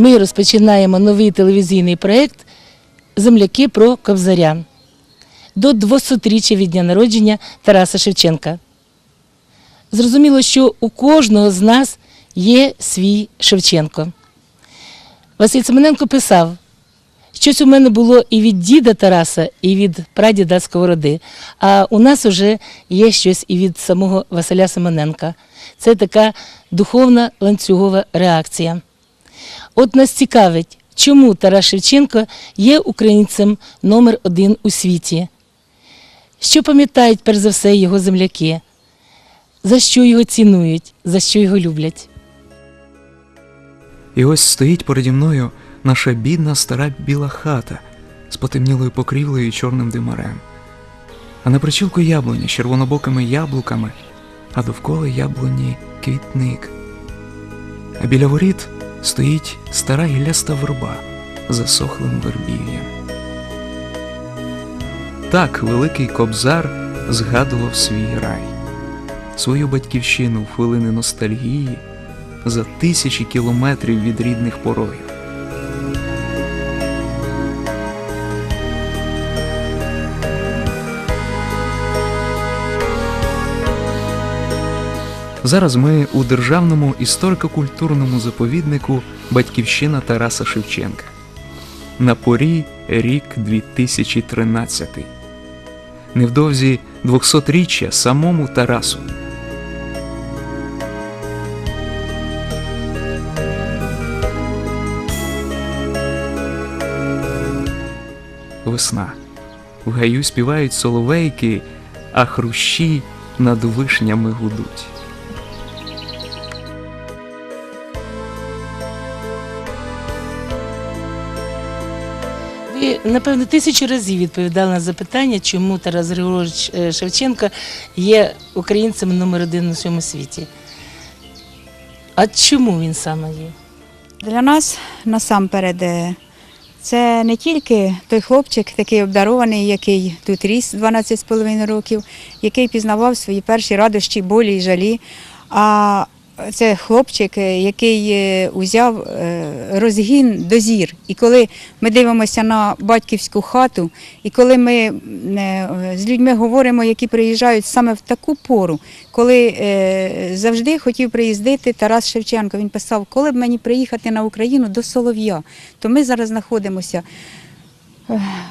ми розпочинаємо новий телевізійний проєкт Земляки про Кобзаря до 200-річчя від дня народження Тараса Шевченка. Зрозуміло, що у кожного з нас є свій Шевченко. Василь Семененко писав, щось у мене було і від діда Тараса, і від прадіда Сковороди, а у нас вже є щось і від самого Василя Семененка. Це така духовна ланцюгова реакція. От нас цікавить, чому Тарас Шевченко є українцем номер один у світі. Що пам'ятають перш за все його земляки? За що його цінують, за що його люблять? І ось стоїть переді мною наша бідна стара біла хата з потемнілою покрівлею і чорним димарем. А на причілку яблуня з червонобокими яблуками, а довкола яблуні квітник. А біля воріт стоїть стара гіляста верба засохлим вербів'ям. Так великий кобзар згадував свій рай, свою батьківщину в хвилини ностальгії за тисячі кілометрів від рідних порогів. Зараз ми у державному історико-культурному заповіднику Батьківщина Тараса Шевченка. На порі рік 2013. Невдовзі 200-річчя самому Тарасу. Весна. В гаю співають соловейки, а хрущі над вишнями гудуть. Ви, напевно, тисячу разів відповідали на запитання, чому Тарас Григорович е, Шевченко є українцем номер один у всьому світі. А чому він саме є? Для нас насамперед е, це не тільки той хлопчик, такий обдарований, який тут ріс 12,5 років, який пізнавав свої перші радощі, болі і жалі. А це хлопчик, е, який е, узяв е, розгін до зір. І коли ми дивимося на батьківську хату, і коли ми з людьми говоримо, які приїжджають саме в таку пору, коли завжди хотів приїздити Тарас Шевченко. Він писав, коли б мені приїхати на Україну до Солов'я, то ми зараз знаходимося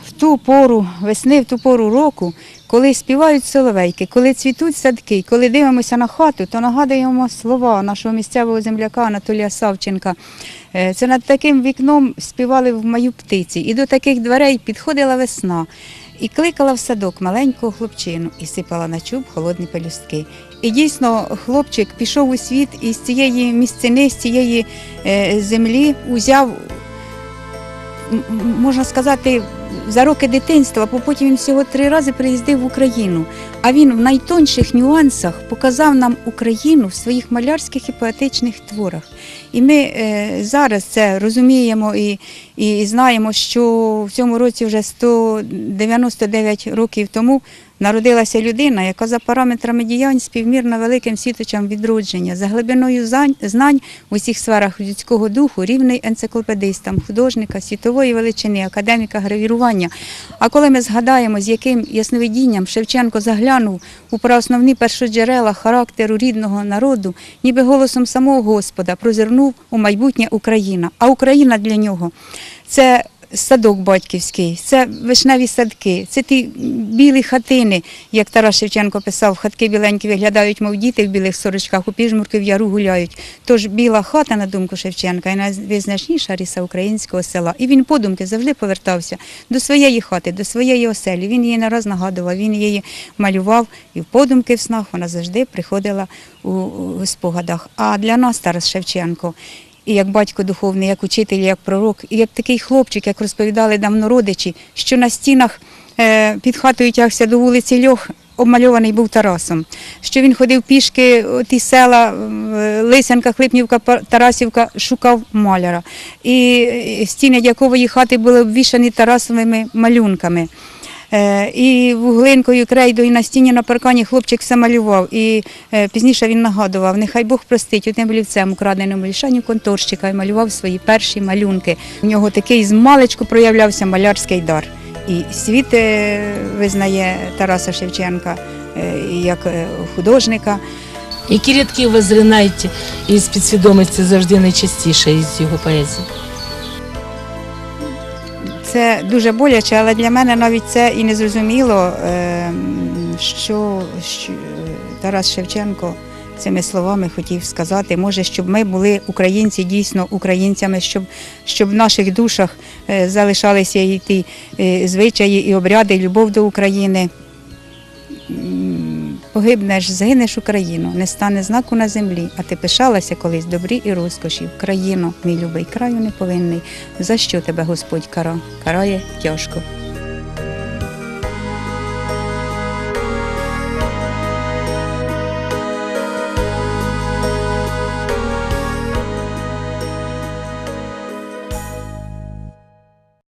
в ту пору весни, в ту пору року, коли співають соловейки, коли цвітуть садки, коли дивимося на хату, то нагадуємо слова нашого місцевого земляка Анатолія Савченка. Е, Це над таким вікном співали в мою птиці. І до таких дверей підходила весна. І кликала в садок маленького хлопчину і сипала на чуб холодні пелюстки. І дійсно хлопчик пішов у світ і з цієї місцини, з цієї е, землі узяв можна сказати, за роки дитинства, бо потім він всього три рази приїздив в Україну. А він в найтонших нюансах показав нам Україну в своїх малярських і поетичних творах. І ми е, зараз це розуміємо і, і знаємо, що в цьому році вже 199 років тому народилася людина, яка за параметрами діянь співмірна великим світочам відродження, за глибиною знань в усіх сферах людського духу, рівний енциклопедистам, художника, світової величини, академіка гравірування. А коли ми згадаємо, з яким ясновидінням Шевченко заглянув у праосновні першоджерела характеру рідного народу, ніби голосом самого Господа прозирнув у майбутнє Україна. А Україна для нього це садок батьківський, це вишневі садки, це ті білі хатини, як Тарас Шевченко писав, хатки біленькі виглядають, мов діти в білих сорочках, у піжмурки в яру гуляють. Тож біла хата, на думку Шевченка, і найвизначніша риса українського села. І він подумки завжди повертався до своєї хати, до своєї оселі. Він її не раз нагадував, він її малював, і в подумки в снах вона завжди приходила у спогадах. А для нас Тарас Шевченко і як батько духовний, як учитель, як пророк, і як такий хлопчик, як розповідали давно родичі, що на стінах е, під хатою тягся до вулиці Льох. Обмальований був Тарасом, що він ходив пішки ті села е, Лисянка, Хлипнівка, Тарасівка, шукав маляра. І стіни дякової хати були обвішані Тарасовими малюнками. Е, І вуглинкою, крейдою на стіні на паркані хлопчик все малював. І е, пізніше він нагадував, нехай Бог простить, одним олівцем украденим лішанню конторщика і малював свої перші малюнки. У нього такий з маличку проявлявся малярський дар. І світ е, визнає Тараса Шевченка як художника. Які рядки у вас зринають із підсвідомості завжди найчастіше із його поезії? Це дуже боляче, але для мене навіть це і не зрозуміло, е, що, що Тарас Шевченко цими словами хотів сказати. Може, щоб ми були українці дійсно українцями, щоб, щоб в наших душах е, залишалися і ті е, звичаї, і обряди, і любов до України. Погибнеш, згинеш Україну, не стане знаку на землі, а ти пишалася колись добрі і розкоші. Країну, мій любий краю неповинний. За що тебе Господь кара? Карає тяжко.